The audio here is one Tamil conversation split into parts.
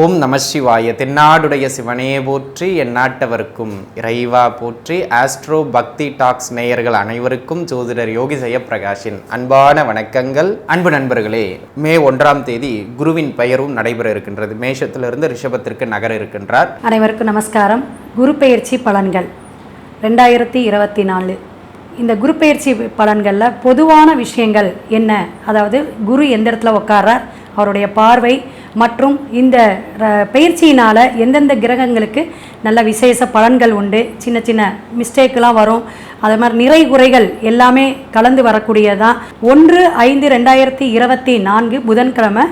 ஓம் நம சிவாய. தென்னாடுடைய சிவனே போற்றி எந்நாட்டவருக்கும் இறைவா போற்றி. ஆஸ்ட்ரோ பக்தி டாக்ஸ் நேயர்கள் அனைவருக்கும் ஜோதிடர் யோகி ஜெயப்பிரகாஷின் அன்பான வணக்கங்கள். அன்பு நண்பர்களே மே ஒன்றாம் தேதி குருவின் பெயரும் நடைபெற இருக்கின்றது. மேஷத்திலிருந்து ரிஷபத்திற்கு நகர இருக்கின்றார். அனைவருக்கும் நமஸ்காரம். குரு பெயர்ச்சி பலன்கள். ரெண்டாயிரத்தி இருபத்தி நாலு. இந்த குரு பெயர்ச்சி பலன்களில் பொதுவான விஷயங்கள் என்ன? அதாவது குரு எந்த இடத்துல உட்கார்றார்? அவருடைய பார்வை மற்றும் இந்த ர- எந்தெந்த கிரகங்களுக்கு நல்ல விசேஷ பலன்கள் உண்டு சின்ன சின்ன மிஸ்டேக்கெலாம் வரும் அதே மாதிரி நிறை குறைகள் எல்லாமே கலந்து வரக்கூடியதான் ஒன்று ஐந்து ரெண்டாயிரத்தி இருபத்தி நான்கு புதன்கிழமை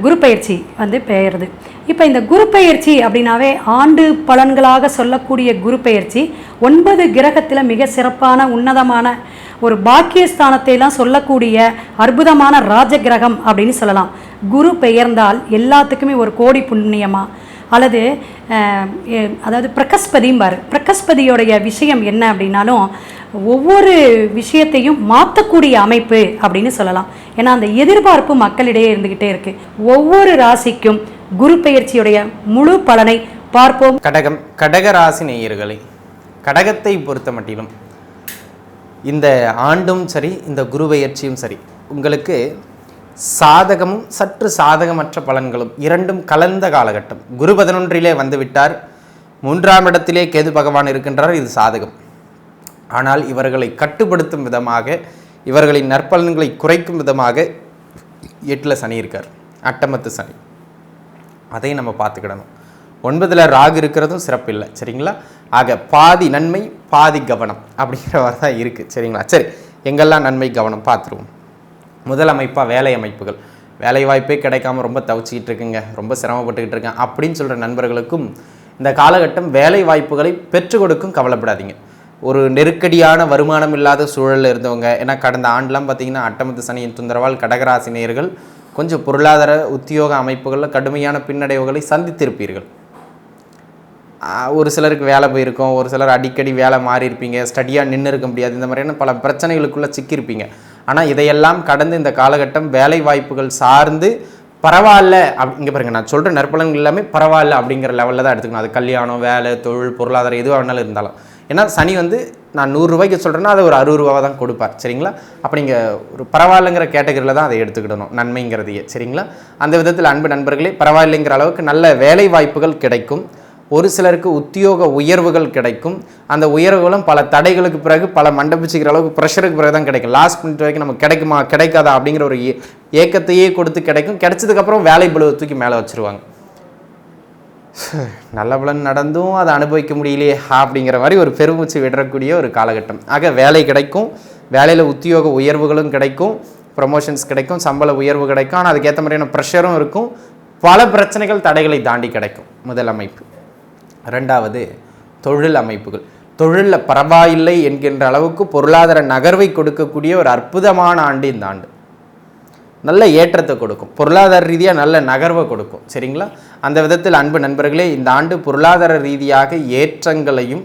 குரு பயிற்சி வந்து பெயருது. இப்போ இந்த குரு பயிற்சி அப்படின்னாவே ஆண்டு பலன்களாக சொல்லக்கூடிய குரு பயிற்சி ஒன்பது கிரகத்தில் மிக சிறப்பான உன்னதமான ஒரு பாக்கியஸ்தானத்தை எல்லாம் சொல்லக்கூடிய அற்புதமான ராஜ கிரகம் அப்படின்னு சொல்லலாம். குரு பெயர்ந்தால் எல்லாத்துக்குமே ஒரு கோடி புண்ணியமா? அல்லது அதாவது பிரகஸ்பதிம்பார். பிரகஸ்பதியோடைய விஷயம் என்ன அப்படின்னாலும் ஒவ்வொரு விஷயத்தையும் மாற்றக்கூடிய அமைப்பு அப்படின்னு சொல்லலாம். ஏன்னா அந்த எதிர்பார்ப்பு மக்களிடையே இருந்துக்கிட்டே இருக்கு. ஒவ்வொரு ராசிக்கும் குரு பெயர்ச்சியுடைய முழு பலனை பார்ப்போம். கடகம் கடக ராசி நேயர்களை கடகத்தை பொறுத்த மட்டிலும் இந்த ஆண்டும் சரி இந்த குரு பெயர்ச்சியும் சரி உங்களுக்கு சாதகமும் சற்று சாதகமற்ற பலன்களும் இரண்டும் கலந்த காலகட்டம். குரு பதினொன்றிலே வந்துவிட்டார். மூன்றாம் இடத்திலே கேது பகவான் இருக்கின்றார். இது சாதகம். ஆனால் இவர்களை கட்டுப்படுத்தும் விதமாக இவர்களின் நற்பலன்களை குறைக்கும் விதமாக எட்டில் சனி இருக்கார். அட்டமத்து சனி. அதையும் நம்ம பார்த்துக்கிடணும். ஒன்பதில் ராகு இருக்கிறதும் சிறப்பில்லை. சரிங்களா? ஆக பாதி நன்மை பாதி கவனம் அப்படிங்கிற மாதிரி தான் இருக்குது சரிங்களா? சரி எங்கெல்லாம் நன்மை கவனம் பார்த்துருவோம். முதல் அமைப்பாக வேலை அமைப்புகள். வேலைவாய்ப்பே கிடைக்காம ரொம்ப தவிச்சிக்கிட்டு இருக்குங்க. ரொம்ப சிரமப்பட்டுக்கிட்டு இருக்கேன். அப்படின்னு சொல்கிற நண்பர்களுக்கும் இந்த காலகட்டம் வேலை வாய்ப்புகளை பெற்று கொடுக்கும் கவலைப்படாதீங்க. ஒரு நெருக்கடியான வருமானம் இல்லாத சூழலில் இருந்தவங்க ஏன்னா கடந்த ஆண்டெலாம் பார்த்தீங்கன்னா அட்டமத்து சனியின் துந்தரவால் கடகராசினியர்கள் கொஞ்சம் பொருளாதார உத்தியோக அமைப்புகளில் கடுமையான பின்னடைவுகளை சந்தித்திருப்பீர்கள். ஒரு சிலருக்கு வேலை போயிருக்கோம். ஒரு சிலர் அடிக்கடி வேலை மாறி இருப்பீங்க ஸ்டடியாக நின்று இருக்க முடியாது. இந்த மாதிரியான பல பிரச்சனைகளுக்குள்ளே சிக்கியிருப்பீங்க. ஆனால் இதையெல்லாம் கடந்து இந்த காலகட்டம் வேலை வாய்ப்புகள் சார்ந்து பரவாயில்ல அப் இங்கே பாருங்க நான் சொல்கிற நற்பலன்கள் எல்லாமே பரவாயில்ல அப்படிங்கிற லெவலில் தான் எடுத்துக்கணும். அது கல்யாணம் வேலை தொழில் பொருளாதாரம் எதுவாக வேணாலும் இருந்தாலும். ஏன்னா சனி வந்து நான் நூறுரூவாய்க்கு சொல்கிறேன்னா அதை ஒரு அறுபது ரூபாவை தான் கொடுப்பார். சரிங்களா? அப்போ நீங்கள் ஒரு பரவாயில்லைங்கிற கேட்டகரியில் தான் அதை எடுத்துக்கிடணும். நன்மைங்கிறதையே. சரிங்களா? அந்த விதத்தில் அன்பு நண்பர்களே பரவாயில்லைங்கிற அளவுக்கு நல்ல வேலை வாய்ப்புகள் கிடைக்கும். ஒரு சிலருக்கு உத்தியோக உயர்வுகள் கிடைக்கும். அந்த உயர்வுகளும் பல தடைகளுக்கு பிறகு பல மண்டபிச்சுக்கிற அளவுக்கு ப்ரெஷருக்கு பிறகு தான் கிடைக்கும். லாஸ்ட் மினிட் வரைக்கும் நமக்கு கிடைக்குமா கிடைக்காதா அப்படிங்கிற ஒரு ஏ- ஏக்கத்தையே கொடுத்து கிடைக்கும். கிடைச்சதுக்கப்புறம் வேலை பழுவை தூக்கி மேலே வச்சுருவாங்க. நல்ல பலன் நடந்தும் அதை அனுபவிக்க முடியலையே அப்படிங்கிற மாதிரி ஒரு பெருமூச்சு விடக்கூடிய ஒரு காலகட்டம். ஆக வேலை கிடைக்கும். வேலையில் உத்தியோக உயர்வுகளும் கிடைக்கும். ப்ரமோஷன்ஸ் கிடைக்கும். சம்பள உயர்வு கிடைக்கும். ஆனால் அதுக்கேற்ற மாதிரியான ப்ரெஷரும் இருக்கும். பல பிரச்சனைகள் தடைகளை தாண்டி கிடைக்கும். முதலமைப்பு ரெண்டாவது தொழில் அமைப்புகள். தொழிலில் பரவாயில்லை என்கின்ற அளவுக்கு பொருளாதார நகர்வை கொடுக்கக்கூடிய ஒரு அற்புதமான ஆண்டு இந்த ஆண்டு. நல்ல ஏற்றத்தை கொடுக்கும். பொருளாதார ரீதியாக நல்ல நகர்வை கொடுக்கும். சரிங்களா? அந்த விதத்தில் அன்பு நண்பர்களே இந்த ஆண்டு பொருளாதார ரீதியாக ஏற்றங்களையும்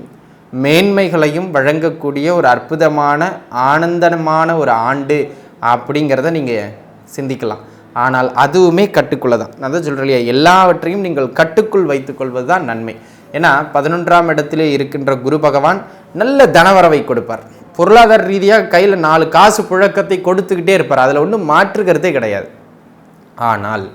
மேன்மைகளையும் வழங்கக்கூடிய ஒரு அற்புதமான ஆனந்தமான ஒரு ஆண்டு அப்படிங்கிறத நீங்கள் சிந்திக்கலாம். ஆனால் அதுவுமே கட்டுக்குள்ளே தான். நான் தான் சொல்கிறேன் இல்லையா? எல்லாவற்றையும் நீங்கள் கட்டுக்குள் வைத்துக்கொள்வது தான் நன்மை. ஏன்னா பதினொன்றாம் இடத்திலே இருக்கின்ற குரு பகவான் நல்ல தனவரவை கொடுப்பார். பொருளாதார ரீதியாக கையில் நாலு காசு புழக்கத்தை கொடுத்துக்கிட்டே இருப்பார். அதில் ஒன்றும் மாற்று கிடையாது. ஆனால்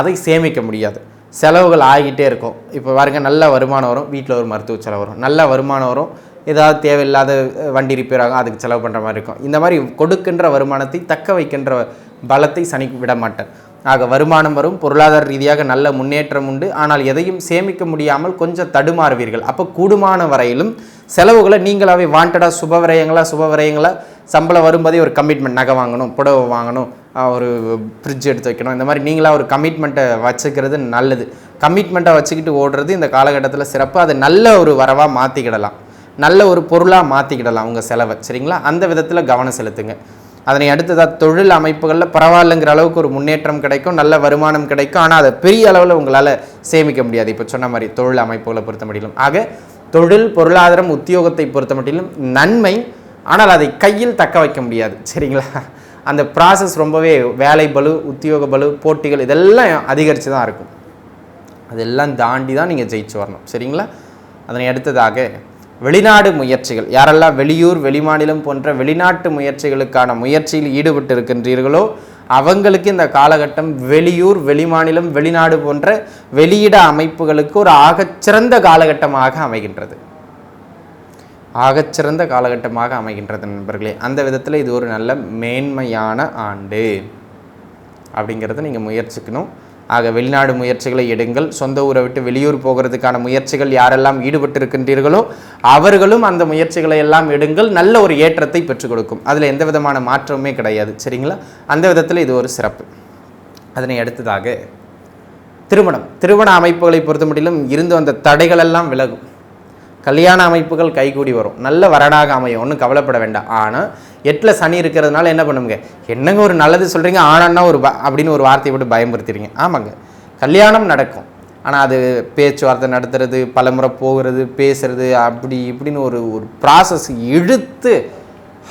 அதை சேமிக்க முடியாது. செலவுகள் ஆகிட்டே இருக்கும். இப்போ பாருங்க நல்ல வருமானம் வரும். வீட்டில் ஒரு மருத்துவ செலவு வரும். நல்ல வருமானம் வரும். ஏதாவது தேவையில்லாத வண்டி ரிப்பேர் ஆகும். அதுக்கு செலவு பண்ணுற மாதிரி இருக்கும். இந்த மாதிரி கொடுக்கின்ற வருமானத்தை தக்க வைக்கின்ற பலத்தை சனி விட மாட்டார். ஆக வருமானம் வரும் பொருளாதார ரீதியாக நல்ல முன்னேற்றம் உண்டு. ஆனால் எதையும் சேமிக்க முடியாமல் கொஞ்சம் தடுமாறுவீர்கள். அப்போ கூடுமான வரையிலும் செலவுகளை நீங்களாவே வாண்டடாக சுப விரயங்களா சுப சம்பளம் வரும்போதே ஒரு கமிட்மெண்ட் நகை வாங்கணும் புடவை வாங்கணும் ஒரு ஃப்ரிட்ஜ் எடுத்து வைக்கணும். இந்த மாதிரி நீங்களாக ஒரு கமிட்மெண்ட்டை வச்சுக்கிறது நல்லது. கமிட்மெண்ட்டை வச்சுக்கிட்டு ஓடுறது இந்த காலகட்டத்தில் சிறப்பு. அதை நல்ல ஒரு வரவாக மாற்றிக்கிடலாம் நல்ல ஒரு பொருளாக மாற்றிக்கிடலாம் உங்கள் செலவை. சரிங்களா? அந்த விதத்தில் கவனம் செலுத்துங்க. அதனை அடுத்ததாக தொழில் அமைப்புகளில் பரவாயில்லைங்கிற அளவுக்கு ஒரு முன்னேற்றம் கிடைக்கும் நல்ல வருமானம் கிடைக்கும். ஆனால் அதை பெரிய அளவில் உங்களால் சேமிக்க முடியாது. இப்போ சொன்ன மாதிரி தொழில் அமைப்புகளை பொறுத்த மட்டிலும். ஆக தொழில் பொருளாதாரம் உத்தியோகத்தை பொறுத்த மட்டிலும் நன்மை ஆனால் அதை கையில் தக்க வைக்க முடியாது. சரிங்களா? அந்த ப்ராசஸ் ரொம்பவே வேலை பலு உத்தியோக பலு போட்டிகள் இதெல்லாம் அதிகரித்து தான் இருக்கும். அதெல்லாம் தாண்டி தான் நீங்கள் ஜெயிச்சு வரணும். சரிங்களா? அதனை அடுத்ததாக வெளிநாடு முயற்சிகள். யாரெல்லாம் வெளியூர் வெளிமாநிலம் போன்ற வெளிநாட்டு முயற்சிகளுக்கான முயற்சியில் ஈடுபட்டு இருக்கின்றீர்களோ அவங்களுக்கு இந்த காலகட்டம் வெளியூர் வெளிமாநிலம் வெளிநாடு போன்ற வெளியிட அமைப்புகளுக்கு ஒரு ஆகச்சிறந்த காலகட்டமாக அமைகின்றது. ஆகச்சிறந்த காலகட்டமாக அமைகின்றது நண்பர்களே. அந்த விதத்தில் இது ஒரு நல்ல மேன்மையான ஆண்டு. அப்படிங்கிறத நீங்கள் முயற்சிக்கணும். ஆக வெளிநாடு முயற்சிகளை எடுங்கள். சொந்த ஊரை விட்டு வெளியூர் போகிறதுக்கான முயற்சிகள் யாரெல்லாம் ஈடுபட்டிருக்கின்றீர்களோ அவர்களும் அந்த முயற்சிகளை எல்லாம் எடுங்கள். நல்ல ஒரு ஏற்றத்தை பெற்றுக் கொடுக்கும். அதில் எந்த விதமான மாற்றமுமே கிடையாது. சரிங்களா? அந்த விதத்தில் இது ஒரு சிறப்பு. அதனை அடுத்ததாக திருமணம். திருமண அமைப்புகளை பொறுத்த முடியலும் இருந்து வந்த தடைகளெல்லாம் விலகும். கல்யாண அமைப்புகள் கைகூடி வரும். நல்ல வரனாக அமையும். ஒன்றும் கவலைப்பட வேண்டாம். ஆனால் எட்டில் சனி இருக்கிறதுனால என்ன பண்ணுங்க என்னங்க ஒரு நல்லது சொல்கிறீங்க ஆனான்னா ஒரு அப்படின்னு ஒரு வார்த்தையை போட்டு பயமுறுத்திடுங்க ஆமாங்க. கல்யாணம் நடக்கும். ஆனால் அது பேச்சுவார்த்தை நடத்துறது பலமுறை போகிறது பேசுறது அப்படி இப்படின்னு ஒரு ஒரு ப்ராசஸ் இழுத்து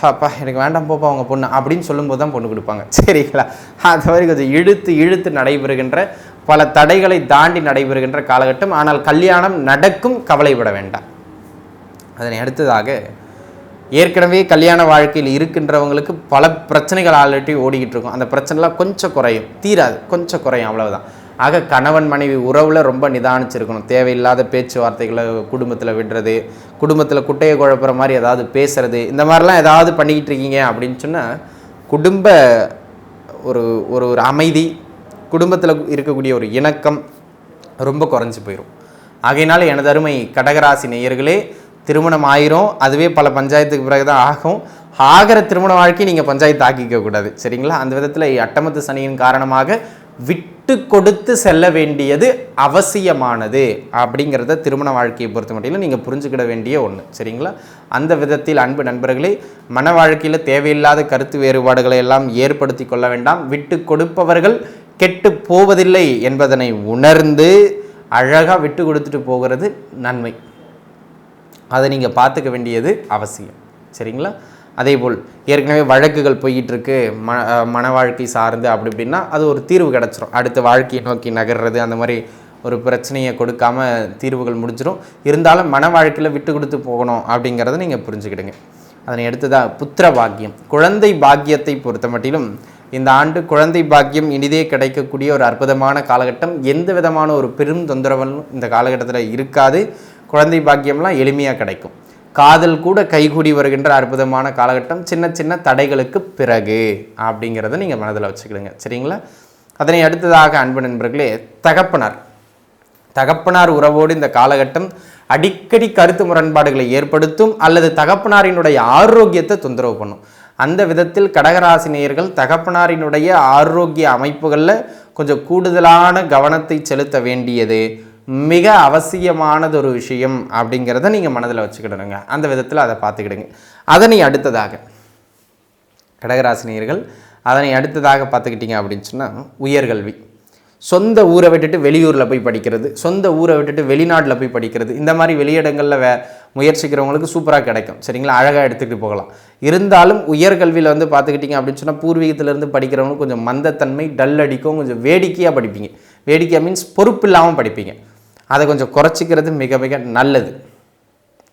அப்பா எனக்கு வேண்டாம் போப்பா அவங்க பொண்ணு அப்படின்னு சொல்லும்போது தான் பொண்ணு கொடுப்பாங்க. சரிங்களா? அது மாதிரி கொஞ்சம் இழுத்து இழுத்து நடைபெறுகின்ற பல தடைகளை தாண்டி நடைபெறுகின்ற காலகட்டம். ஆனால் கல்யாணம் நடக்கும் கவலைப்பட வேண்டாம். அதனை அடுத்ததாக ஏற்கனவே கல்யாண வாழ்க்கையில் இருக்கின்றவங்களுக்கு பல பிரச்சனைகள் ஆல்ரெடி ஓடிக்கிட்டு இருக்கும். அந்த பிரச்சனைலாம் கொஞ்சம் குறையும். தீராது. கொஞ்சம் குறையும் அவ்வளவுதான். ஆக கணவன் மனைவி உறவில் ரொம்ப நிதானிச்சிருக்கணும். தேவையில்லாத பேச்சுவார்த்தைகளை குடும்பத்தில் விடுறது குடும்பத்தில் குட்டையை குழப்புற மாதிரி ஏதாவது பேசுறது இந்த மாதிரிலாம் ஏதாவது பண்ணிக்கிட்டு இருக்கீங்க அப்படின்னு சொன்னால் குடும்ப ஒரு ஒரு ஒரு அமைதி குடும்பத்தில் இருக்கக்கூடிய ஒரு இணக்கம் ரொம்ப குறைஞ்சி போயிடும் ஆகையினால் எனது அருமை கடகராசி நேயர்களே திருமணம் ஆயிரும். அதுவே பல பஞ்சாயத்துக்கு பிறகு தான் ஆகும். ஆகிற திருமண வாழ்க்கை நீங்கள் பஞ்சாயத்து ஆக்கிக்க கூடாது. சரிங்களா? அந்த விதத்தில் அட்டமத்து சனியின் காரணமாக விட்டு கொடுத்து செல்ல வேண்டியது அவசியமானது அப்படிங்கிறத திருமண வாழ்க்கையை பொறுத்த மட்டும் நீங்கள் புரிஞ்சுக்கிட வேண்டிய ஒன்று சரிங்களா? அந்த விதத்தில் அன்பு நண்பர்களே மன வாழ்க்கையில் தேவையில்லாத கருத்து வேறுபாடுகளை எல்லாம் ஏற்படுத்தி கொள்ள வேண்டாம். விட்டு கொடுப்பவர்கள் கெட்டு போவதில்லை என்பதனை உணர்ந்து அழகாக விட்டு கொடுத்துட்டு போகிறது நன்மை. அதை நீங்கள் பார்த்துக்க வேண்டியது அவசியம். சரிங்களா? அதேபோல் ஏற்கனவே வழக்குகள் போய்கிட்டு இருக்கு ம மன வாழ்க்கை சார்ந்து அப்படி இப்படின்னா அது ஒரு தீர்வு கிடச்சிரும். அடுத்த வாழ்க்கையை நோக்கி நகர்றது அந்த மாதிரி ஒரு பிரச்சனையை கொடுக்காம தீர்வுகள் முடிஞ்சிடும் இருந்தாலும் மன வாழ்க்கையில் விட்டு கொடுத்து போகணும் அப்படிங்கிறத நீங்கள் புரிஞ்சுக்கிடுங்க. அதனை அடுத்ததாக புத்திர பாக்கியம். குழந்தை பாக்கியத்தை பொறுத்த மட்டிலும் இந்த ஆண்டு குழந்தை பாக்கியம் இனிதே கிடைக்கக்கூடிய ஒரு அற்புதமான காலகட்டம். எந்த விதமான ஒரு பெரும் தொந்தரவும் இந்த காலகட்டத்தில் இருக்காது. குழந்தை பாக்கியம்லாம் எளிமையாக கிடைக்கும். காதல் கூட கைகூடி வருகின்ற அற்புதமான காலகட்டம் சின்ன சின்ன தடைகளுக்கு பிறகு அப்படிங்கிறத நீங்கள் மனதில் வச்சுக்கிடுங்க. சரிங்களா? அதனை அடுத்ததாக அன்பு நண்பர்களே தகப்பனார். தகப்பனார் உறவோடு இந்த காலகட்டம் அடிக்கடி கருத்து முரண்பாடுகளை ஏற்படுத்தும் அல்லது தகப்பனாரினுடைய ஆரோக்கியத்தை தொந்தரவு பண்ணும். அந்த விதத்தில் கடகராசினியர்கள் தகப்பனாரினுடைய ஆரோக்கிய அமைப்புகளில் கொஞ்சம் கூடுதலான கவனத்தை செலுத்த வேண்டியது மிக அவசியமானது ஒரு விஷயம் அப்படிங்கிறத நீங்கள் மனதில் வச்சுக்கிடணுங்க. அந்த விதத்தில் அதை பார்த்துக்கிடுங்க. அதனை அடுத்ததாக கடகராசினியர்கள் அதனை அடுத்ததாக பார்த்துக்கிட்டிங்க அப்படின்னு சொன்னால் உயர்கல்வி. சொந்த ஊரை விட்டுட்டு வெளியூரில் போய் படிக்கிறது சொந்த ஊரை விட்டுட்டு வெளிநாட்டில் போய் படிக்கிறது இந்த மாதிரி வெளியிடங்களில் வே முயற்சிக்கிறவங்களுக்கு சூப்பராக கிடைக்கும். சரிங்களா? அழகாக எடுத்துக்கிட்டு போகலாம். இருந்தாலும் உயர்கல்வியில் வந்து பார்த்துக்கிட்டிங்க அப்படின்னு சொன்னால் பூர்வீகத்திலேருந்து படிக்கிறவங்களுக்கு கொஞ்சம் மந்தத்தன்மை டல் அடிக்கும் கொஞ்சம் வேடிக்கையாக படிப்பீங்க. வேடிக்கையாக மீன்ஸ் பொறுப்பு இல்லாமல் படிப்பீங்க. அதை கொஞ்சம் குறைச்சிக்கிறது மிக மிக நல்லது.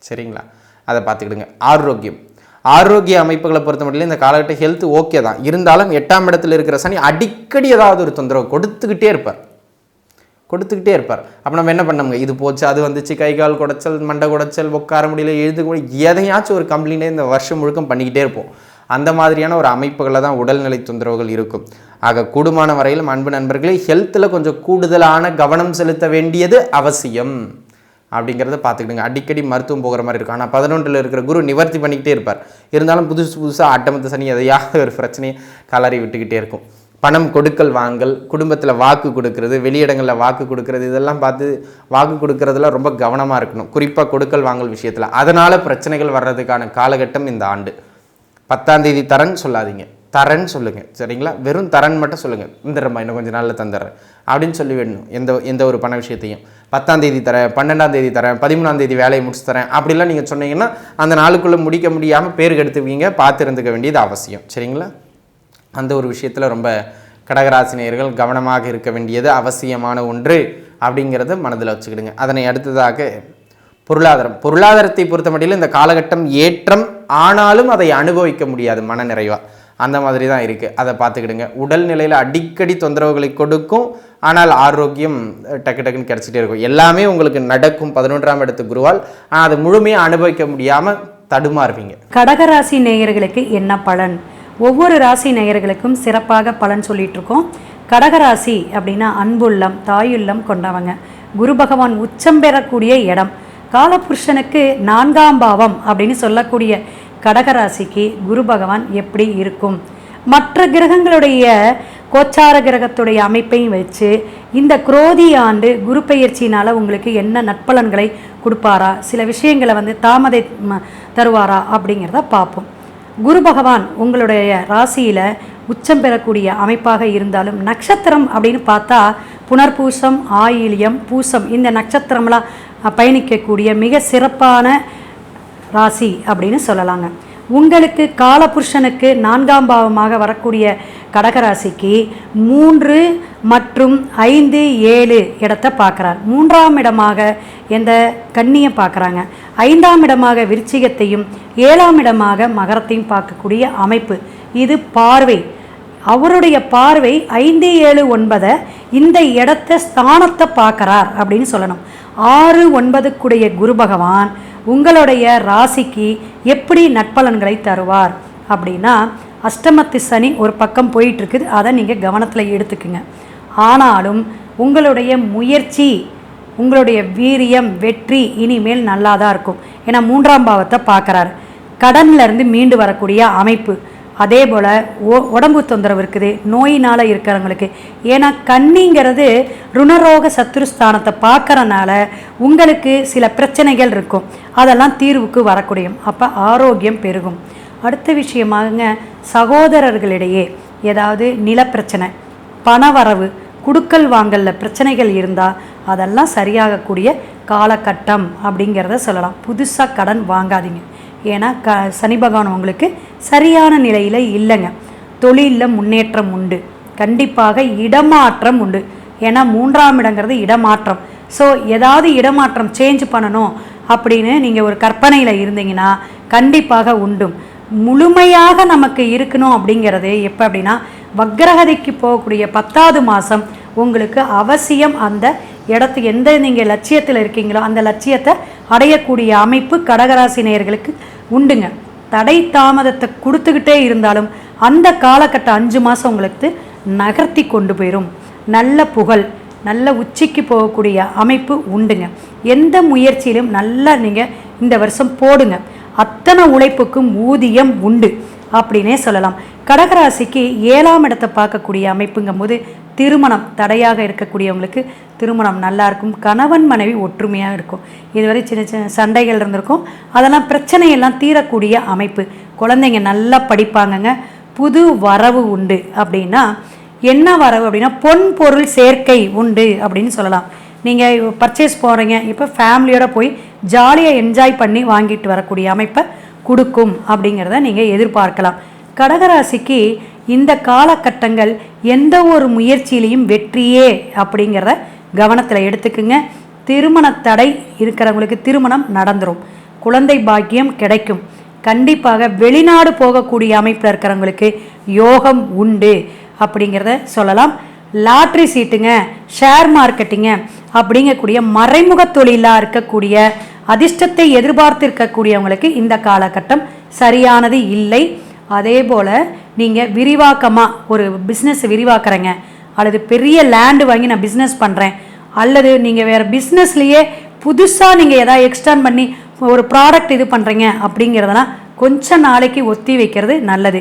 சரிங்களா? அதை பார்த்துக்கிடுங்க. ஆரோக்கியம். ஆரோக்கிய அமைப்புகளை பொறுத்த மட்டும் இந்த காலகட்ட ஹெல்த் ஓகே தான். இருந்தாலும் எட்டாம் இடத்துல இருக்கிற சனி அடிக்கடி ஏதாவது ஒரு தொந்தரவு கொடுத்துக்கிட்டே இருப்பார். கொடுத்துக்கிட்டே இருப்பார். அப்போ நம்ம என்ன பண்ணோங்க இது போச்சு அது வந்துச்சு கை கால் குடைச்சல் மண்டை குடைச்சல் உட்கார முடியல எழுந்து முடியல எதையாச்சும் ஒரு கம்ப்ளைண்ட்டே இந்த வருஷம் முழுக்கம் பண்ணிக்கிட்டே இருப்போம். அந்த மாதிரியான ஒரு அமைப்புகளில் தான் உடல்நிலை தொந்தரவுகள் இருக்கும். ஆக கூடுமான வரையிலும் அன்பு நண்பர்களே ஹெல்த்தில் கொஞ்சம் கூடுதலான கவனம் செலுத்த வேண்டியது அவசியம். அப்படிங்கிறத பார்த்துக்கிடுங்க. அடிக்கடி மருத்துவம் போகிற மாதிரி இருக்கும். ஆனால் பதினொன்றில் இருக்கிற குரு நிவர்த்தி பண்ணிக்கிட்டே இருப்பார். இருந்தாலும் புதுசு புதுசாக அட்டமத்து சனி எதையாவது ஒரு பிரச்சனையை கலறி விட்டுக்கிட்டே இருக்கும். பணம் கொடுக்கல் வாங்கல் குடும்பத்தில் வாக்கு கொடுக்கறது வெளியிடங்களில் வாக்கு கொடுக்கறது இதெல்லாம் பார்த்து வாக்கு கொடுக்கறதுல ரொம்ப கவனமாக இருக்கணும். குறிப்பாக கொடுக்கல் வாங்கல் விஷயத்தில். அதனால் பிரச்சனைகள் வர்றதுக்கான காலகட்டம் இந்த ஆண்டு. பத்தாம் தேதி தரேன்னு சொல்லாதீங்க. தரேன்னு சொல்லுங்கள் சரிங்களா? வெறும் தரேன்னு மட்டும் சொல்லுங்கள் இந்தரம்மா இன்னும் கொஞ்சம் நாளில் தந்துடுறேன். அப்படின்னு சொல்லி வேணும். எந்த எந்த ஒரு பண விஷயத்தையும். பத்தாம் தேதி தரேன் பன்னெண்டாம் தேதி தரேன் பதிமூணாம் தேதி வேலையை முடிச்சு தரேன். அப்படிலாம் நீங்கள் சொன்னீங்கன்னா அந்த நாளுக்குள்ளே முடிக்க முடியாமல் பேர் கெடுத்துவீங்க பார்த்து இருந்துக்க வேண்டியது அவசியம். சரிங்களா? அந்த ஒரு விஷயத்தில் ரொம்ப கடகராசினியர்கள் கவனமாக இருக்க வேண்டியது அவசியமான ஒன்று அப்படிங்கிறத மனதில் வச்சுக்கிடுங்க. அதனை அடுத்ததாக பொருளாதாரம். பொருளாதாரத்தை பொறுத்த மட்டிலும் இந்த காலகட்டம் ஏற்றம் ஆனாலும் அதை அனுபவிக்க முடியாது மனநிறைவா. அந்த மாதிரி தான் இருக்குது அதை பார்த்துக்கிடுங்க. உடல்நிலையில் அடிக்கடி தொந்தரவுகளை கொடுக்கும். ஆனால் ஆரோக்கியம் டக்கு டக்குன்னு கிடச்சிட்டே இருக்கும். எல்லாமே உங்களுக்கு நடக்கும். பதினொன்றாம் இடத்து குருவால். ஆனால் அதை முழுமையாக அனுபவிக்க முடியாமல் தடுமாறுவீங்க. கடகராசி நேயர்களுக்கு என்ன பலன்? ஒவ்வொரு ராசி நேயர்களுக்கும் சிறப்பாக பலன் சொல்லிட்டு இருக்கோம் கடகராசி அப்படின்னா அன்புள்ளம் தாயுள்ளம் கொண்டவங்க. குரு பகவான் உச்சம் பெறக்கூடிய இடம். காலபுருஷனுக்கு நான்காம் பாவம் அப்படின்னு சொல்லக்கூடிய கடகராசிக்கு குரு பகவான் எப்படி இருக்கும்? மற்ற கிரகங்களுடைய கோச்சார கிரகத்துடைய அமைப்பையும் வச்சு இந்த குரோதி ஆண்டு குரு பெயர்ச்சியினால் உங்களுக்கு என்ன நட்பலன்களை கொடுப்பாரா? சில விஷயங்களை வந்து தாமதை தருவாரா அப்படிங்கிறத பார்ப்போம். குரு பகவான் உங்களுடைய ராசியில் உச்சம் பெறக்கூடிய அமைப்பாக இருந்தாலும் நட்சத்திரம் அப்படின்னு பார்த்தா புனர்பூசம் ஆயிலியம் பூசம் இந்த நட்சத்திரம்லாம் பயணிக்கக்கூடிய மிக சிறப்பான ராசி அப்படின்னு சொல்லலாங்க. உங்களுக்கு காலபுருஷனுக்கு நான்காம் பாவமாக வரக்கூடிய கடகராசிக்கு மூன்று மற்றும் ஐந்து ஏழு இடத்தை பார்க்குறார். மூன்றாம் இடமாக எந்த கன்னியை பார்க்குறாங்க. ஐந்தாம் இடமாக விருச்சிகத்தையும் ஏழாம் இடமாக மகரத்தையும் பார்க்கக்கூடிய அமைப்பு. இது பார்வை. அவருடைய பார்வை ஐந்து ஏழு ஒன்பதை இந்த இடத்த ஸ்தானத்தை பார்க்குறார் அப்படின்னு சொல்லணும். ஆறு ஒன்பதுக்குடைய குரு பகவான் உங்களுடைய ராசிக்கு எப்படி நட்பலன்களை தருவார்? அப்படின்னா அஷ்டமத்து சனி ஒரு பக்கம் போயிட்டுருக்குது. அதை நீங்கள் கவனத்தில் எடுத்துக்குங்க. ஆனாலும் உங்களுடைய முயற்சி உங்களுடைய வீரியம் வெற்றி இனிமேல் நல்லா தான் இருக்கும். ஏன்னா மூன்றாம் பாவத்தை பார்க்குறாரு. கடன்லேருந்து மீண்டு வரக்கூடிய அமைப்பு. அதே போல் உடம்பு தொந்தரவு இருக்குது நோயினால் இருக்கிறவங்களுக்கு. ஏன்னா கண்ணிங்கிறது ருணரோக சத்துருஸ்தானத்தை பார்க்குறனால உங்களுக்கு சில பிரச்சனைகள் இருக்கும். அதெல்லாம் தீர்வுக்கு வரக்கூடியும். அப்போ ஆரோக்கியம் பெருகும். அடுத்த விஷயமாகங்க சகோதரர்களிடையே ஏதாவது நிலப்பிரச்சனை பணவரவு குடுக்கல் வாங்கலில் பிரச்சனைகள் இருந்தால் அதெல்லாம் சரியாகக்கூடிய காலகட்டம் அப்படிங்கிறத சொல்லலாம். புதுசாக கடன் வாங்காதீங்க. ஏன்னா க சனி பகவான் உங்களுக்கு சரியான நிலையில் இல்லைங்க. தொழிலில் முன்னேற்றம் உண்டு. கண்டிப்பாக இடமாற்றம் உண்டு. ஏன்னா மூன்றாம் இடங்கிறது இடமாற்றம். ஸோ ஏதாவது இடமாற்றம் சேஞ்ச் பண்ணணும் அப்படின்னு நீங்கள் ஒரு கற்பனையில் இருந்தீங்கன்னா கண்டிப்பாக உண்டும். முழுமையாக நமக்கு இருக்கணும் அப்படிங்கிறது எப்போ அப்படின்னா வக்ரகதிக்கு போகக்கூடிய பத்தாவது மாதம் உங்களுக்கு அவசியம் அந்த இடத்து எந்த நீங்கள் லட்சியத்தில் இருக்கீங்களோ அந்த லட்சியத்தை அடையக்கூடிய அமைப்பு கடகராசி நேயர்களுக்கு உண்டுங்க. தடை தாமதத்தை கொடுத்துக்கிட்டே இருந்தாலும் அந்த காலகட்டம் அஞ்சு மாதம் உங்களுக்கு நகர்த்தி கொண்டு போயிடும் நல்ல புகழ் நல்ல உச்சிக்கு போகக்கூடிய அமைப்பு உண்டுங்க. எந்த முயற்சியிலும் நல்லா நீங்கள் இந்த வருஷம் போடுங்க. அத்தனை உழைப்புக்கும் ஊதியம் உண்டு அப்படின்னே சொல்லலாம். கடகராசிக்கு ஏழாம் இடத்தை பார்க்கக்கூடிய அமைப்புங்கும்போது திருமணம் தடையாக இருக்கக்கூடியவங்களுக்கு திருமணம் நல்லா இருக்கும் கணவன் மனைவி ஒற்றுமையாக இருக்கும். இதுவரை சின்ன சின்ன சண்டைகள் இருந்திருக்கும். அதெல்லாம் பிரச்சனையெல்லாம் தீரக்கூடிய அமைப்பு. குழந்தைங்க நல்லா படிப்பாங்கங்க. புது வரவு உண்டு அப்படின்னா என்ன வரவு அப்படின்னா பொன் பொருள் சேர்க்கை உண்டு அப்படின்னு சொல்லலாம். நீங்கள் பர்ச்சேஸ் போகிறீங்க இப்போ ஃபேமிலியோட போய் ஜாலியாக என்ஜாய் பண்ணி வாங்கிட்டு வரக்கூடிய அமைப்பை கொடுக்கும் அப்படிங்கிறத நீங்கள் எதிர்பார்க்கலாம். கடகராசிக்கு இந்த காலகட்டங்கள் எந்த ஒரு முயற்சியிலையும் வெற்றியே அப்படிங்கிறத கவனத்தில் எடுத்துக்குங்க. திருமண தடை இருக்கிறவங்களுக்கு திருமணம் நடந்துடும் குழந்தை பாக்கியம் கிடைக்கும். கண்டிப்பாக வெளிநாடு போகக்கூடிய அமைப்பில் இருக்கிறவங்களுக்கு யோகம் உண்டு அப்படிங்கிறத சொல்லலாம். லாட்ரி சீட்டுங்க ஷேர் மார்க்கெட்டிங்க அப்படிங்கக்கூடிய மறைமுக தொழிலாக இருக்கக்கூடிய அதிர்ஷ்டத்தை எதிர்பார்த்து இருக்கக்கூடியவங்களுக்கு இந்த காலகட்டம் சரியானது இல்லை. அதே போல் நீங்கள் விரிவாக்கமாக ஒரு பிஸ்னஸ் விரிவாக்குறீங்க. அல்லது பெரிய லேண்டு வாங்கி நான் பிஸ்னஸ் பண்ணுறேன் அல்லது நீங்கள் வேறு பிஸ்னஸ்லேயே புதுசாக நீங்கள் எதாவது எக்ஸ்டர்ன் பண்ணி ஒரு ப்ராடக்ட் இது பண்ணுறீங்க அப்படிங்கிறதெல்லாம் கொஞ்ச நாளைக்கு ஒத்தி வைக்கிறது நல்லது.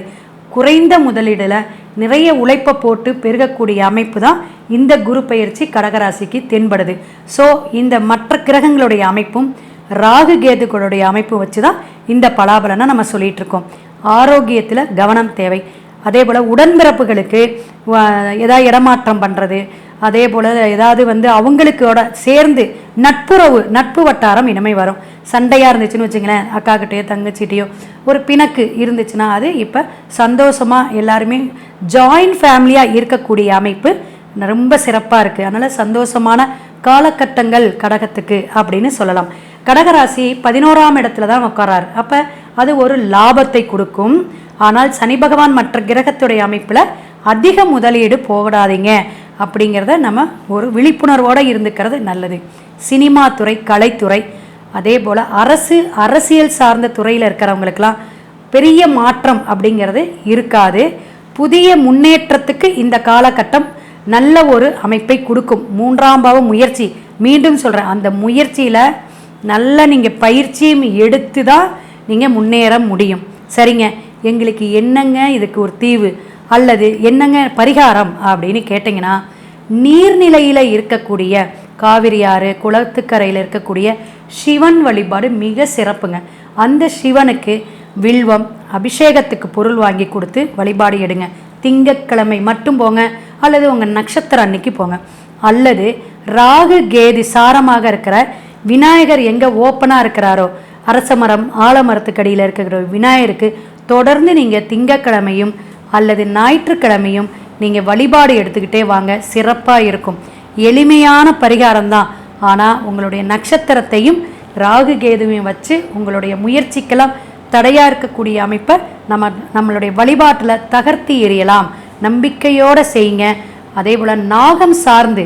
குறைந்த முதலீடில் நிறைய உழைப்பை போட்டு பெருகக்கூடிய அமைப்பு தான் இந்த குரு பயிற்சி கடகராசிக்கு தென்படுது. ஸோ இந்த மற்ற கிரகங்களுடைய அமைப்பும் ராகு கேதுகளுடைய அமைப்பு வச்சு தான் இந்த பலாபலனை நம்ம சொல்லிகிட்ருக்கோம் இருக்கோம். ஆரோக்கியத்தில் கவனம் தேவை. அதே போல் உடன்பிறப்புகளுக்கு எதா ஏதாவது இடமாற்றம் பண்ணுறது அதே போல் ஏதாவது வந்து அவங்களுக்கோட சேர்ந்து நட்புறவு நட்பு வட்டாரம் இனிமே வரும். சண்டையாக இருந்துச்சுன்னு வச்சுங்களேன் அக்கா கிட்டேயோ தங்கச்சிட்டையோ ஒரு பிணக்கு இருந்துச்சுன்னா அது இப்போ சந்தோஷமாக எல்லாருமே ஜாயிண்ட் ஃபேமிலியாக இருக்கக்கூடிய அமைப்பு ரொம்ப சிறப்பாக இருக்குது அதனால் சந்தோஷமான காலகட்டங்கள் கடகத்துக்கு அப்படின்னு சொல்லலாம். கடகராசி பதினோராம் இடத்துல தான் உட்காரார் அப்போ அது ஒரு லாபத்தை கொடுக்கும். ஆனால் சனி பகவான் மற்ற கிரகத்துடைய அமைப்பில் அதிக முதலீடு போடாதீங்க அப்படிங்கிறத நம்ம ஒரு விழிப்புணர்வோடு இருந்துக்கிறது நல்லது. சினிமா துறை கலைத்துறை அதே போல் அரசு அரசியல் சார்ந்த துறையில் இருக்கிறவங்களுக்கெல்லாம் பெரிய மாற்றம் அப்படிங்கிறது இருக்காது. புதிய முன்னேற்றத்துக்கு இந்த காலகட்டம் நல்ல ஒரு அமைப்பை கொடுக்கும். மூன்றாம் பாவ முயற்சி. மீண்டும் சொல்கிறேன் அந்த முயற்சியில் நல்ல நீங்கள் பயிற்சியும் எடுத்து தான் நீங்கள் முன்னேற முடியும். சரிங்க. எங்களுக்கு என்னங்க இதுக்கு ஒரு தீவு? அல்லது என்னங்க பரிகாரம்? அப்படின்னு கேட்டிங்கன்னா நீர்நிலையில் இருக்கக்கூடிய காவிரி ஆறு குளத்துக்கரையில் இருக்கக்கூடிய சிவன் வழிபாடு மிக சிறப்புங்க. அந்த சிவனுக்கு வில்வம் அபிஷேகத்துக்கு பொருள் வாங்கி கொடுத்து வழிபாடு எடுங்க. திங்கட்கிழமை மட்டும் போங்க. அல்லது உங்கள் நட்சத்திரம் அன்னைக்கு போங்க. அல்லது ராகு கேதி சாரமாக இருக்கிற விநாயகர் எங்கே ஓப்பனாக இருக்கிறாரோ அரச மரம் ஆலமரத்துக்கடியில் இருக்கிற விநாயகருக்கு தொடர்ந்து நீங்கள் திங்கட்கிழமையும் அல்லது ஞாயிற்றுக்கிழமையும் நீங்கள் வழிபாடு எடுத்துக்கிட்டே வாங்க. சிறப்பாக இருக்கும். எளிமையான பரிகாரம் தான். ஆனால் உங்களுடைய நட்சத்திரத்தையும் ராகு கேதுவையும் வச்சு உங்களுடைய முயற்சிக்கெல்லாம் தடையாக இருக்கக்கூடிய அமைப்பை நம்ம நம்மளுடைய வழிபாட்டில் தகர்த்தி எறியலாம். நம்பிக்கையோடு செய்யுங்க. அதே போல் நாகம் சார்ந்து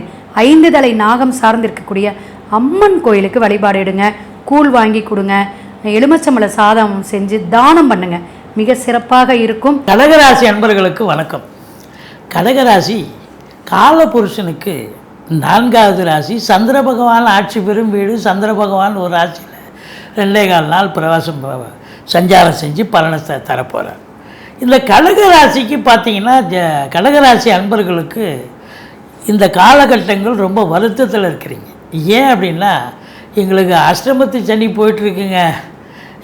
ஐந்து தலை நாகம் சார்ந்து இருக்கக்கூடிய அம்மன் கோயிலுக்கு வழிபாடு எடுங்க. கூழ் வாங்கி கொடுங்க. எலுமிச்சம்பழ சாதம் செஞ்சு தானம் பண்ணுங்க. மிக சிறப்பாக இருக்கும். கடகராசி அன்பர்களுக்கு வணக்கம். கடகராசி காலபுருஷனுக்கு நான்காவது ராசி. சந்திர பகவான் ஆட்சி பெறும் வீடு. சந்திர பகவான் ஒரு ராசியில் ரெண்டே கால் நாள் பிரவாசம் சஞ்சாரம் செஞ்சு பலனை தரப்போகிறார் இந்த கடகராசிக்கு பார்த்தீங்கன்னா ஜ- கடகராசி அன்பர்களுக்கு இந்த காலகட்டங்கள் ரொம்ப வருத்தத்தில் இருக்கிறீங்க. ஏன் அப்படின்னா எங்களுக்கு அஷ்டமத்து சனி போயிட்டுருக்குங்க.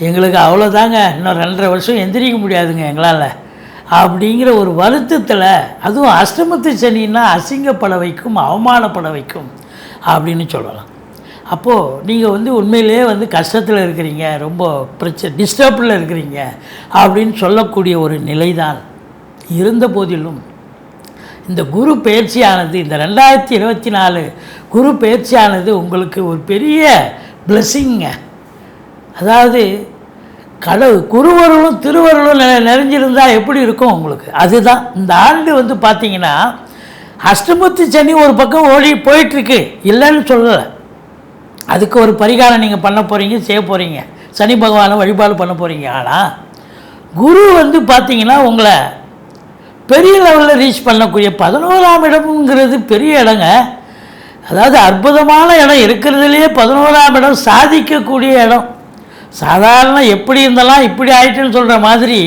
எங்களுக்கு அவ்வளோதாங்க இன்னும் ரெண்டரை வருஷம் எந்திரிக்க முடியாதுங்க எங்களால். அப்படிங்கிற ஒரு வருத்தத்தில் அதுவும் அஷ்டமத்து சனின்னா அசிங்கப்பட வைக்கும் அவமானப்பட வைக்கும் அப்படின்னு சொல்லலாம். அப்போது நீங்கள் வந்து உண்மையிலேயே வந்து கஷ்டத்தில் இருக்கிறீங்க ரொம்ப பிரச்சனை டிஸ்டர்பில் இருக்கிறீங்க அப்படின்னு சொல்லக்கூடிய ஒரு நிலைதான் இருந்த போதிலும். இந்த குரு பயிற்சியானது இந்த ரெண்டாயிரத்தி இருபத்தி நாலு குரு பயிற்சியானது உங்களுக்கு ஒரு பெரிய பிளெஸ்ஸிங்க அதாவது கடவுள் குருவருளும் திருவருளும் நெ- எப்படி இருக்கும் உங்களுக்கு? அதுதான். இந்த ஆண்டு வந்து பார்த்தீங்கன்னா அஷ்டமத்து சனி ஒரு பக்கம் ஓடி போயிட்டுருக்கு. இல்லைன்னு சொல்லலை. அதுக்கு ஒரு பரிகாரம் நீங்கள் பண்ண போகிறீங்க செய்ய போகிறீங்க சனி பகவானை வழிபாடு பண்ண போகிறீங்க ஆனால் குரு வந்து பார்த்தீங்கன்னா உங்களை பெரிய லெவலில் ரீச் பண்ணக்கூடிய பதினோராம் இடம்ங்கிறது பெரிய இடங்க. அதாவது அற்புதமான இடம் இருக்கிறதுலையே பதினோராம் இடம் சாதிக்கக்கூடிய இடம். சாதாரண எப்படி இருந்தாலும் இப்படி ஆயிட்டுன்னு சொல்கிற மாதிரி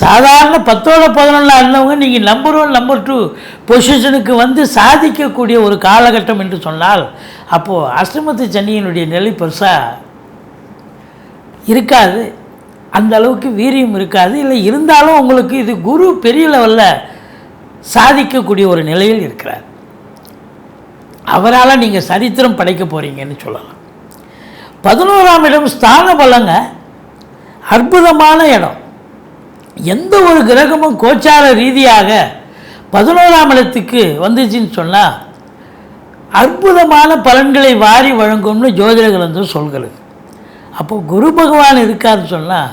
சாதாரண பத்தோட பதினொன்றில் இருந்தவங்க நீங்கள் நம்பர் ஒன் நம்பர் டூ பொசிஷனுக்கு வந்து சாதிக்கக்கூடிய ஒரு காலகட்டம் என்று சொன்னால் அப்போது அஷ்டமத்து சனியினுடைய நிலை பெருசாக இருக்காது. அந்த அளவுக்கு வீரியம் இருக்காது. இல்லை இருந்தாலும் உங்களுக்கு இது குரு பெரிய லெவலில் சாதிக்கக்கூடிய ஒரு நிலையில் இருக்கிறார். அவரால் நீங்கள் சரித்திரம் படைக்க போகிறீங்கன்னு சொல்லலாம். பதினோராம் இடம் ஸ்தான பலங்க அற்புதமான இடம். எந்த ஒரு கிரகமும் கோச்சார ரீதியாக பதினோராம் இடத்துக்கு வந்துச்சுன்னு சொன்னால் அற்புதமான பலன்களை வாரி வழங்கும்னு ஜோதிட கிரந்தம் சொல்கிறது. அப்போ குரு பகவான் இருக்காருன்னு சொன்னால்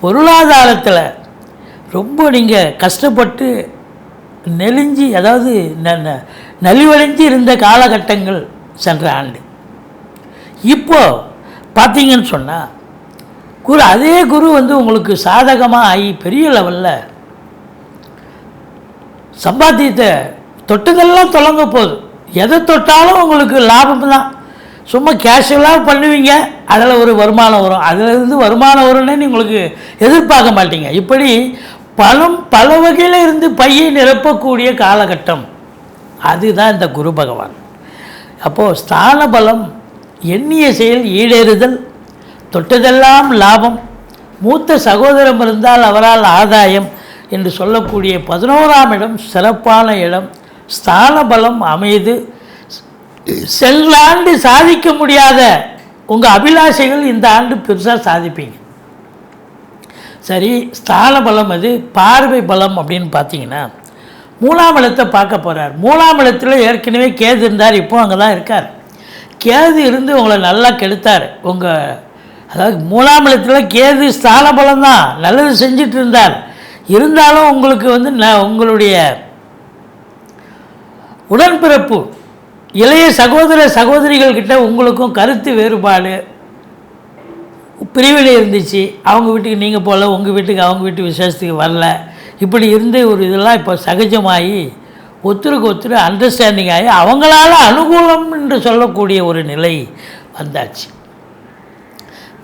பொருளாதாரத்தில் ரொம்ப நீங்கள் கஷ்டப்பட்டு நெலிஞ்சி அதாவது ந- ந- நலிவடைஞ்சு இருந்த காலகட்டங்கள் சென்ற ஆண்டு. இப்போ பார்த்தீங்கன்னு சொன்னால் குரு அதே குரு வந்து உங்களுக்கு சாதகமாக ஆகி பெரிய லெவலில் சம்பாத்தியத்தை தொட்டதெல்லாம் தொடங்க போகுது. எதை தொட்டாலும் உங்களுக்கு லாபம் தான். சும்மா கேஷுவலாக பண்ணுவீங்க அதில் ஒரு வருமானம் வரும். அதிலிருந்து வருமானம் வரும்னு உங்களுக்கு எதிர்பார்க்க மாட்டீங்க. இப்படி பலம் பல வகையில் இருந்து பையை நிரப்பக்கூடிய காலகட்டம். அதுதான் இந்த குரு பகவான். அப்போது ஸ்தான பலம் எண்ணிய செயல் ஈடேறுதல் தொட்டதெல்லாம் லாபம் மூத்த சகோதரம் இருந்தால் அவரால் ஆதாயம் என்று சொல்லக்கூடிய பதினோராம் இடம் சிறப்பான இடம். ஸ்தான பலம் அமைது செல்லாண்டு சாதிக்க முடியாத உங்கள் அபிலாஷைகள் இந்த ஆண்டு பெருசாக சாதிப்பீங்க. சரி ஸ்தான பலம் அது பார்வை பலம் அப்படின்னு பார்த்தீங்கன்னா மூலாமலத்தை பார்க்க போகிறார் மூலாமலத்தில் ஏற்கனவே கேது இருந்தார் இப்போ அங்கே தான் இருக்கார். கேது இருந்து உங்களை நல்லா கெடுத்தார். உங்கள் அதாவது மூலாமலத்தில் கேது ஸ்தான பலம் தான். நல்லது செஞ்சிட்டு இருந்தார். இருந்தாலும் உங்களுக்கு வந்து ந உங்களுடைய உடன்பிறப்பு இளைய சகோதர சகோதரிகள்கிட்ட உங்களுக்கும் கருத்து வேறுபாடு பிரிவில் இருந்துச்சு. அவங்க வீட்டுக்கு நீங்கள் போகல உங்கள் வீட்டுக்கு அவங்க வீட்டு விசேஷத்துக்கு வரல. இப்படி இருந்து ஒரு இதெல்லாம் இப்போ சகஜமாகி ஒருத்தருக்கு ஒருத்தர் அண்டர்ஸ்டாண்டிங் ஆகி அவங்களால அனுகூலம் என்று சொல்லக்கூடிய ஒரு நிலை வந்தாச்சு.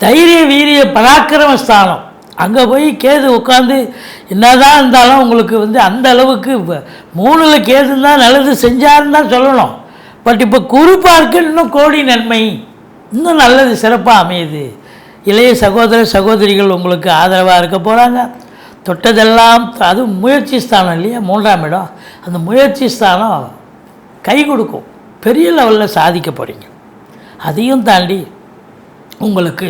தைரிய வீரிய பராக்கிரம ஸ்தானம். அங்கே போய் கேது உட்காந்து என்னதான் இருந்தாலும் உங்களுக்கு வந்து அந்த அளவுக்கு மூணில் கேது தான் நல்லது செஞ்சாருன்னு தான் சொல்லணும். பட் இப்போ குரு பார்க்க இன்னும் கோடி நன்மை. இன்னும் நல்லது சிறப்பாக அமையுது. இளைய சகோதர சகோதரிகள் உங்களுக்கு ஆதரவாக இருக்க போகிறாங்க தொட்டதெல்லாம் அது முயற்சி ஸ்தானம் இல்லையா? மூன்றாம் இடம். அந்த முயற்சி ஸ்தானம் கை கொடுக்கும். பெரிய லெவலில் சாதிக்க போகிறீங்க அதையும் தாண்டி உங்களுக்கு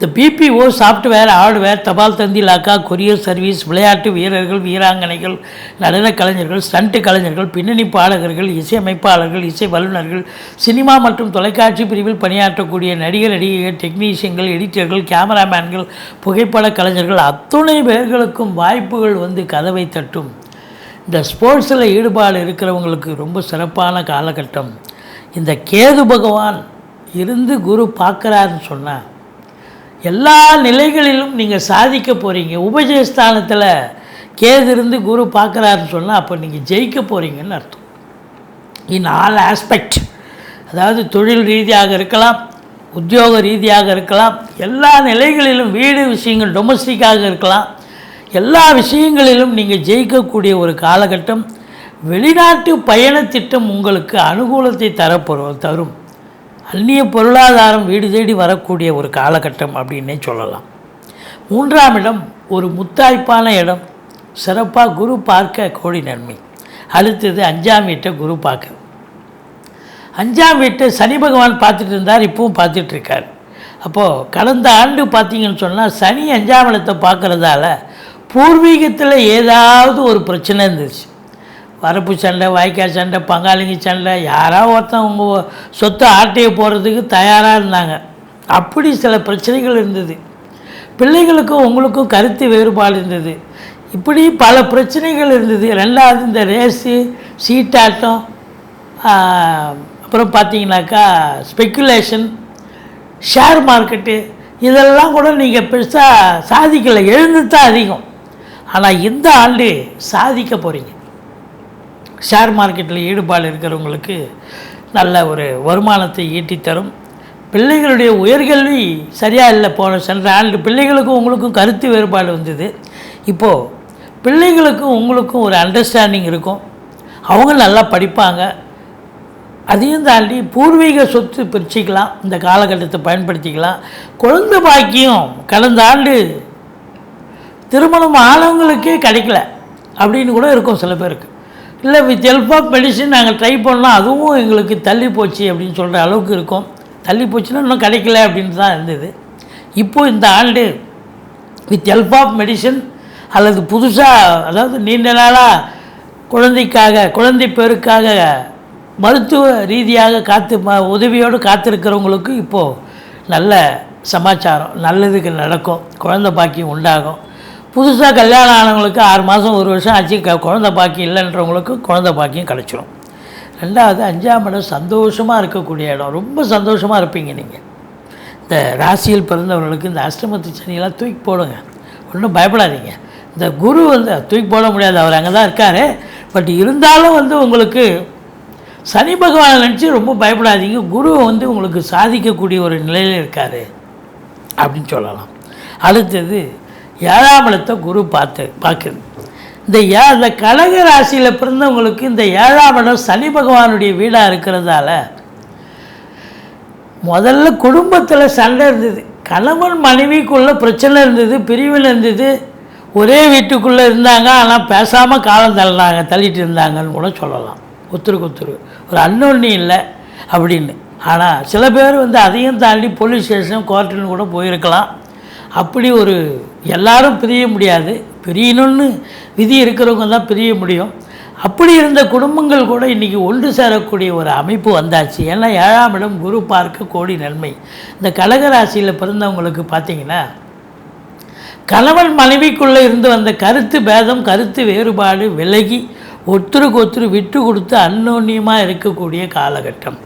இந்த பிபிஓ சாஃப்ட்வேர் ஹார்ட்வேர் தபால் தந்தி லாக்கா கொரியர் சர்வீஸ் விளையாட்டு வீரர்கள் வீராங்கனைகள் நடன கலைஞர்கள் ஸ்டண்ட் கலைஞர்கள் பின்னணி பாடகர்கள் இசையமைப்பாளர்கள் இசை வல்லுநர்கள் சினிமா மற்றும் தொலைக்காட்சி பிரிவில் பணியாற்றக்கூடிய நடிகர் நடிகைகள் டெக்னீஷியன்கள் எடிட்டர்கள் கேமராமேன்கள் புகைப்பட கலைஞர்கள் அத்துணை பேர்களுக்கும் வாய்ப்புகள் வந்து கதவை தட்டும். இந்த ஸ்போர்ட்ஸில் ஈடுபாடு இருக்கிறவங்களுக்கு ரொம்ப சிறப்பான காலகட்டம். இந்த கேது பகவான் இருந்து குரு பார்க்குறாருன்னு சொன்னால் எல்லா நிலைகளிலும் நீங்கள் சாதிக்க போகிறீங்க உபஜயஸ்தானத்தில் கேது இருந்து குரு பார்க்குறாருன்னு சொன்னால் அப்போ நீங்கள் ஜெயிக்க போகிறீங்கன்னு அர்த்தம். இன் ஆல் ஆஸ்பெக்ட் அதாவது தொழில் ரீதியாக இருக்கலாம் உத்தியோக ரீதியாக இருக்கலாம் எல்லா நிலைகளிலும் வீடு விஷயங்கள் டொமஸ்டிக்காக இருக்கலாம். எல்லா விஷயங்களிலும் நீங்கள் ஜெயிக்கக்கூடிய ஒரு காலகட்டம். வெளிநாட்டு பயணத்திட்டம் உங்களுக்கு அனுகூலத்தை தரப்போ தரும். அந்நிய பொருளாதாரம் வீடு தேடி வரக்கூடிய ஒரு காலகட்டம் அப்படின்னே சொல்லலாம். மூன்றாம் இடம் ஒரு முத்தாய்ப்பான இடம். சிறப்பாக குரு பார்க்க கோடி நன்மை. அடுத்தது அஞ்சாம் வீட்டை குரு பார்க்க. அஞ்சாம் வீட்டை சனி பகவான் பார்த்துட்டு இருந்தார் இப்பவும் பார்த்துட்ருக்கார் அப்போது கடந்த ஆண்டு பார்த்தீங்கன்னு சொன்னால் சனி அஞ்சாம் இடத்தை பார்க்குறதால பூர்வீகத்தில் ஏதாவது ஒரு பிரச்சனை இருந்துச்சு. வரப்பு சண்டை வாய்க்கால் சண்டை பங்காளிங்க சண்டை யாராவது ஒருத்தன் உங்கள் சொத்தை ஆட்டையை போகிறதுக்கு தயாராக இருந்தாங்க. அப்படி சில பிரச்சனைகள் இருந்தது. பிள்ளைகளுக்கும் உங்களுக்கும் கருத்து வேறுபாடு இருந்தது. இப்படி பல பிரச்சனைகள் இருந்தது. ரெண்டாவது இந்த ரேஸு சீட்டாட்டம் அப்புறம் பார்த்தீங்கன்னாக்கா ஸ்பெக்குலேஷன் ஷேர் மார்க்கெட்டு இதெல்லாம் கூட நீங்கள் பெருசாக சாதிக்கலை. எழுந்து தான் அதிகம். ஆனால் இந்த ஆண்டு சாதிக்க போகிறீங்க ஷேர் மார்க்கெட்டில் ஈடுபாடு இருக்கிறவங்களுக்கு நல்ல ஒரு வருமானத்தை ஈட்டித்தரும். பிள்ளைகளுடைய உயர்கல்வி சரியாக இல்லை போன சென்ற ஆண்டு பிள்ளைகளுக்கும் உங்களுக்கும் கருத்து வேறுபாடு வந்தது. இப்போது பிள்ளைகளுக்கும் உங்களுக்கும் ஒரு அண்டர்ஸ்டாண்டிங் இருக்கும். அவங்க நல்லா படிப்பாங்க. அதையும் தாண்டி பூர்வீக சொத்து பிரிச்சுக்கலாம் இந்த காலகட்டத்தை பயன்படுத்திக்கலாம். குழந்தை பாக்கியம் கடந்த ஆண்டு திருமணம் ஆனவங்களுக்கே கிடைக்கல அப்படின்னு கூட இருக்கும் சில பேருக்கு. இல்லை வித் ஹெல்ப் ஆஃப் மெடிசின் நாங்கள் ட்ரை பண்ணலாம் அதுவும் எங்களுக்கு தள்ளி போச்சு அப்படின்னு சொல்கிற அளவுக்கு இருக்கும். தள்ளி போச்சுன்னா இன்னும் கிடைக்கல அப்படின்னு தான் இருந்தது. இப்போது இந்த ஆண்டு வித் ஹெல்ப் ஆஃப் மெடிசன் அல்லது புதுசாக அதாவது நீண்ட நாளாக குழந்தைக்காக குழந்தை பேருக்காக மருத்துவ ரீதியாக காத்து ம உதவியோடு காத்திருக்கிறவங்களுக்கு இப்போது நல்ல சமாச்சாரம் நல்லதுக்கு நடக்கும். குழந்தை பாக்கியம் உண்டாகும். புதுசாக கல்யாணம் ஆனவங்களுக்கு ஆறு மாதம் ஒரு வருஷம் ஆச்சு. க குழந்தை பாக்கியம் இல்லைன்றவங்களுக்கு குழந்தை பாக்கியம் கிடச்சிரும். ரெண்டாவது அஞ்சாம் இடம் சந்தோஷமாக இருக்கக்கூடிய இடம். ரொம்ப சந்தோஷமாக இருப்பீங்க நீங்கள் இந்த ராசியில் பிறந்தவர்களுக்கு இந்த அஷ்டமத்து சனியெல்லாம் தூக்கி போடுங்க. ஒன்றும் பயப்படாதீங்க. இந்த குரு வந்து தூக்கி போட முடியாது. அவர் அங்கே தான் இருக்கார். பட் இருந்தாலும் வந்து உங்களுக்கு சனி பகவானை நினச்சி ரொம்ப பயப்படாதீங்க. குரு வந்து உங்களுக்கு சாதிக்கக்கூடிய ஒரு நிலையில் இருக்கார். அப்படின்னு சொல்லலாம். அடுத்தது ஏழாம் இடத்தை குரு பார்த்து பார்க்குது இந்த ஏ இந்த கடக ராசியில் பிறந்தவங்களுக்கு இந்த ஏழாம் இடம் சனி பகவானுடைய வீடாக இருக்கிறதால முதல்ல குடும்பத்தில் சண்டை இருந்தது. கணவன் மனைவிக்குள்ளே பிரச்சனை இருந்தது பிரிவில் இருந்தது. ஒரே வீட்டுக்குள்ளே இருந்தாங்க ஆனால் பேசாமல் காலம் தள்ளினாங்க தள்ளிட்டு இருந்தாங்கன்னு கூட சொல்லலாம். ஒத்துருக்கு குத்துரு ஒரு அன்னொன்னி இல்லை அப்படின்னு. ஆனால் சில பேர் வந்து அதையும் தாண்டி போலீஸ் ஸ்டேஷன் கோர்ட்டுன்னு கூட போயிருக்கலாம். அப்படி ஒரு எல்லாரும் பிரிய முடியாது. பிரியணும்னு விதி இருக்கிறவங்க தான் பிரிய முடியும். அப்படி இருந்த குடும்பங்கள் கூட இன்றைக்கி ஒன்று சேரக்கூடிய ஒரு அமைப்பு வந்தாச்சு. ஏன்னா ஏழாம் இடம் குரு பார்க்க கோடி நன்மை. இந்த கடகராசியில் பிறந்தவங்களுக்கு பார்த்தீங்கன்னா கணவன் மனைவிக்குள்ளே இருந்து வந்த கருத்து பேதம் கருத்து வேறுபாடு விலகி ஒருத்தருக்கு ஒத்துரு விட்டு கொடுத்து அன்னோன்யமாக இருக்கக்கூடிய காலகட்டம்.